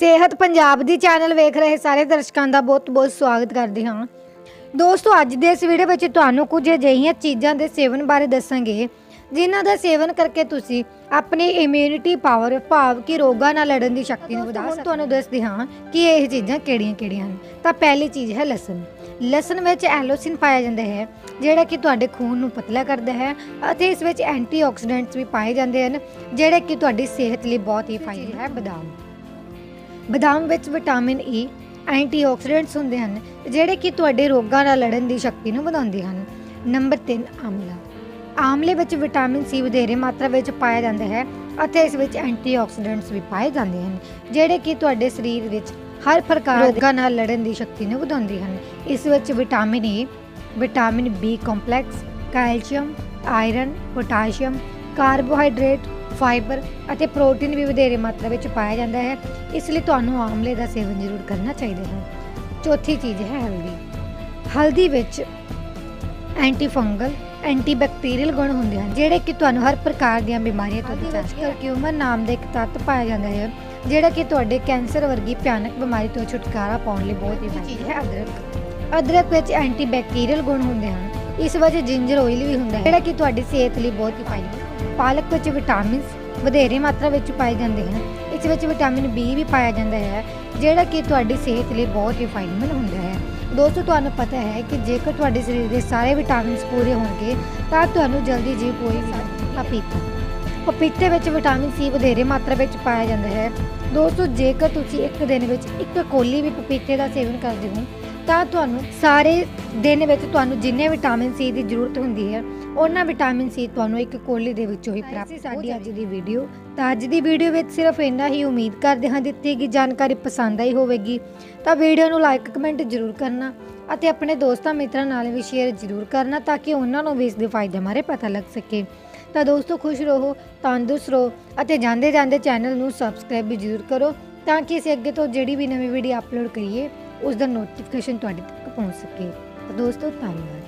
ਸਿਹਤ ਪੰਜਾਬ ਦੀ ਚੈਨਲ ਵੇਖ ਰਹੇ ਸਾਰੇ ਦਰਸ਼ਕਾਂ ਦਾ ਬਹੁਤ-ਬਹੁਤ ਸਵਾਗਤ ਕਰਦੇ ਹਾਂ। ਦੋਸਤੋ ਅੱਜ ਦੇ ਇਸ ਵੀਡੀਓ ਵਿੱਚ ਤੁਹਾਨੂੰ ਕੁਝ ਅਜਿਹੀਆਂ ਚੀਜ਼ਾਂ ਦੇ ਸੇਵਨ ਬਾਰੇ ਦੱਸਾਂਗੇ ਜਿਨ੍ਹਾਂ ਦਾ ਸੇਵਨ ਕਰਕੇ ਤੁਸੀਂ ਆਪਣੀ ਇਮਿਊਨਿਟੀ ਪਾਵਰ ਭਾਵ ਕਿ ਰੋਗਾਂ ਨਾਲ ਲੜਨ ਦੀ ਸ਼ਕਤੀ ਨੂੰ ਵਧਾ ਸਕਦੇ ਹੋ। ਤੁਹਾਨੂੰ ਦੱਸਦੇ ਹਾਂ ਕਿ ਇਹ ਚੀਜ਼ਾਂ ਕਿਹੜੀਆਂ-ਕਿਹੜੀਆਂ ਹਨ। ਤਾਂ ਪਹਿਲੀ ਚੀਜ਼ ਹੈ ਲਸਣ। ਲਸਣ ਵਿੱਚ ਐਲੋਸਿਨ ਪਾਇਆ ਜਾਂਦਾ ਹੈ ਜਿਹੜਾ ਕਿ ਤੁਹਾਡੇ ਖੂਨ ਨੂੰ ਪਤਲਾ ਕਰਦਾ ਹੈ ਅਤੇ ਇਸ ਵਿੱਚ ਐਂਟੀਆਕਸੀਡੈਂਟਸ ਵੀ ਪਾਏ ਜਾਂਦੇ ਹਨ ਜਿਹੜੇ ਕਿ ਤੁਹਾਡੀ ਸਿਹਤ ਲਈ ਬਹੁਤ ਹੀ ਫਾਇਦੇਮੰਦ ਹੈ। ਬਦਾਮ। ਬਦਾਮ ਵਿੱਚ ਵਿਟਾਮਿਨ e, ਈ ਐਂਟੀਆਕਸੀਡੈਂਟਸ ਹੁੰਦੇ ਹਨ, ਜਿਹੜੇ ਕਿ ਤੁਹਾਡੇ ਰੋਗਾਂ ਨਾਲ ਲੜਨ ਦੀ ਸ਼ਕਤੀ ਨੂੰ ਵਧਾਉਂਦੇ ਹਨ। ਨੰਬਰ 3 ਆਮਲਾ। ਆਮਲੇ ਵਿੱਚ ਵਿਟਾਮਿਨ ਸੀ ਵਧੇਰੇ ਮਾਤਰਾ ਵਿੱਚ ਪਾਇਆ ਜਾਂਦਾ ਹੈ ਅਤੇ ਇਸ ਵਿੱਚ ਐਂਟੀਆਕਸੀਡੈਂਟਸ ਵੀ ਪਾਏ ਜਾਂਦੇ ਹਨ, ਜਿਹੜੇ ਕਿ ਤੁਹਾਡੇ ਸਰੀਰ ਵਿੱਚ ਹਰ ਪ੍ਰਕਾਰ ਦੇ ਰੋਗਾਂ ਨਾਲ ਲੜਨ ਦੀ ਸ਼ਕਤੀ ਨੂੰ ਵਧਾਉਂਦੇ ਹਨ। ਇਸ ਵਿੱਚ vitamin A vitamin B complex calcium iron potassium carbohydrate fibre ਅਤੇ ਪ੍ਰੋਟੀਨ ਵੀ ਵਧੇਰੇ ਮਾਤਰਾ ਵਿੱਚ ਪਾਇਆ ਜਾਂਦਾ ਹੈ। ਇਸ ਲਈ ਤੁਹਾਨੂੰ ਆਮਲੇ ਦਾ ਸੇਵਨ ਜ਼ਰੂਰ ਕਰਨਾ ਚਾਹੀਦਾ ਹੈ। ਚੌਥੀ ਚੀਜ਼ ਹੈ ਹਲਦੀ। ਹਲਦੀ ਵਿੱਚ ਐਂਟੀ ਫੰਗਲ ਐਂਟੀ ਬੈਕਟੀਰੀਅਲ ਗੁਣ ਹੁੰਦੇ ਹਨ ਜਿਹੜੇ ਕਿ ਤੁਹਾਨੂੰ ਹਰ ਪ੍ਰਕਾਰ ਦੀਆਂ ਬਿਮਾਰੀਆਂ ਤੋਂ ਬਚਾਉਂਦੇ ਹਨ। ਕਰਕਿਊਮਨ ਨਾਮ ਦਾ ਇੱਕ ਤੱਤ ਪਾਇਆ ਜਾਂਦਾ ਹੈ ਜਿਹੜਾ ਕਿ ਤੁਹਾਡੇ ਕੈਂਸਰ ਵਰਗੀ ਭਿਆਨਕ ਬਿਮਾਰੀ ਤੋਂ ਛੁਟਕਾਰਾ ਪਾਉਣ ਲਈ ਬਹੁਤ ਹੀ ਫਾਇਦੇਮੰਦ ਹੈ ਅਦਰਕ। ਅਦਰਕ ਵਿੱਚ ਐਂਟੀ ਬੈਕਟੀਰੀਅਲ ਗੁਣ ਹੁੰਦੇ ਹਨ। ਇਸ ਵਿੱਚ ਜਿੰਜਰ ਆਇਲ ਵੀ ਹੁੰਦਾ ਹੈ ਜਿਹੜਾ ਕਿ ਤੁਹਾਡੀ ਸਿਹਤ ਲਈ ਬਹੁਤ ਹੀ ਫਾਇਦੇਮੰਦ ਪਾਲਕ ਵਿੱਚ ਵਿਟਾਮਿਨਸ ਵਧੇਰੇ ਮਾਤਰਾ ਵਿੱਚ ਪਾਏ ਜਾਂਦੇ ਹਨ। ਇਸ ਵਿੱਚ ਵਿਟਾਮਿਨ ਬੀ ਵੀ ਪਾਇਆ ਜਾਂਦਾ ਹੈ, ਜਿਹੜਾ ਕਿ ਤੁਹਾਡੀ ਸਿਹਤ ਲਈ ਬਹੁਤ ਹੀ ਫਾਇਦੇਮੰਦ ਹੁੰਦਾ ਹੈ। ਦੋਸਤੋ, ਤੁਹਾਨੂੰ ਪਤਾ ਹੈ ਕਿ ਜੇਕਰ ਤੁਹਾਡੇ ਸਰੀਰ ਦੇ ਸਾਰੇ ਵਿਟਾਮਿਨਸ ਪੂਰੇ ਹੋਣਗੇ, ਤਾਂ ਤੁਹਾਨੂੰ ਜਲਦੀ ਜੀ ਕੋਈ ਪਪੀਤਾ ਪਪੀਤੇ ਵਿੱਚ ਵਿਟਾਮਿਨ ਸੀ ਵਧੇਰੇ ਮਾਤਰਾ ਵਿੱਚ ਪਾਇਆ ਜਾਂਦਾ ਹੈ। ਦੋਸਤੋ, ਜੇਕਰ ਤੁਸੀਂ ਇੱਕ ਦਿਨ ਵਿੱਚ ਇੱਕ ਕੋਲੀ ਵੀ ਪਪੀਤੇ ਦਾ ਸੇਵਨ ਕਰਦੇ ਹੋ, ਤਾਂ ਤੁਹਾਨੂੰ ਸਾਰੇ ਦਿਨ ਵਿੱਚ ਤੁਹਾਨੂੰ ਜਿੰਨੇ ਵਿਟਾਮਿਨ ਸੀ ਦੀ ਜ਼ਰੂਰਤ ਹੁੰਦੀ ਹੈ ਉਹਨਾਂ ਵਿਟਾਮਿਨ ਸੀ ਤੁਹਾਨੂੰ ਇੱਕ ਕੋਲੀ ਦੇ ਵਿੱਚੋਂ ਹੀ ਪ੍ਰਾਪਤ ਸਾਡੀ ਅੱਜ ਦੀ ਵੀਡੀਓ। ਤਾਂ ਅੱਜ ਦੀ ਵੀਡੀਓ ਵਿੱਚ ਸਿਰਫ ਇੰਨਾ ਹੀ ਉਮੀਦ ਕਰਦੇ ਹਾਂ ਦਿੱਤੀ ਗਈ ਜਾਣਕਾਰੀ ਪਸੰਦ ਆਈ ਹੋਵੇਗੀ। ਤਾਂ ਵੀਡੀਓ ਨੂੰ ਲਾਈਕ ਕਮੈਂਟ ਜ਼ਰੂਰ ਕਰਨਾ ਅਤੇ ਆਪਣੇ ਦੋਸਤਾਂ ਮਿੱਤਰਾਂ ਨਾਲ ਵੀ ਸ਼ੇਅਰ ਜ਼ਰੂਰ ਕਰਨਾ ਤਾਂ ਕਿ ਉਹਨਾਂ ਨੂੰ ਵੀ ਇਸ ਦੇ ਫਾਇਦੇ ਬਾਰੇ ਪਤਾ ਲੱਗ ਸਕੇ। ਤਾਂ ਦੋਸਤੋ ਖੁਸ਼ ਰਹੋ ਤੰਦਰੁਸਤ ਰਹੋ ਅਤੇ ਜਾਂਦੇ ਜਾਂਦੇ ਚੈਨਲ ਨੂੰ ਸਬਸਕ੍ਰਾਈਬ ਵੀ ਜ਼ਰੂਰ ਕਰੋ ਤਾਂ ਕਿ ਅਸੀਂ ਅੱਗੇ ਤੋਂ ਜਿਹੜੀ ਵੀ ਨਵੀਂ ਵੀਡੀਓ ਅਪਲੋਡ ਕਰੀਏ ਉਸ ਦਾ ਨੋਟੀਫਿਕੇਸ਼ਨ ਤੁਹਾਡੇ ਤੱਕ ਪਹੁੰਚ ਸਕੇ। ਦੋਸਤੋ ਧੰਨਵਾਦ।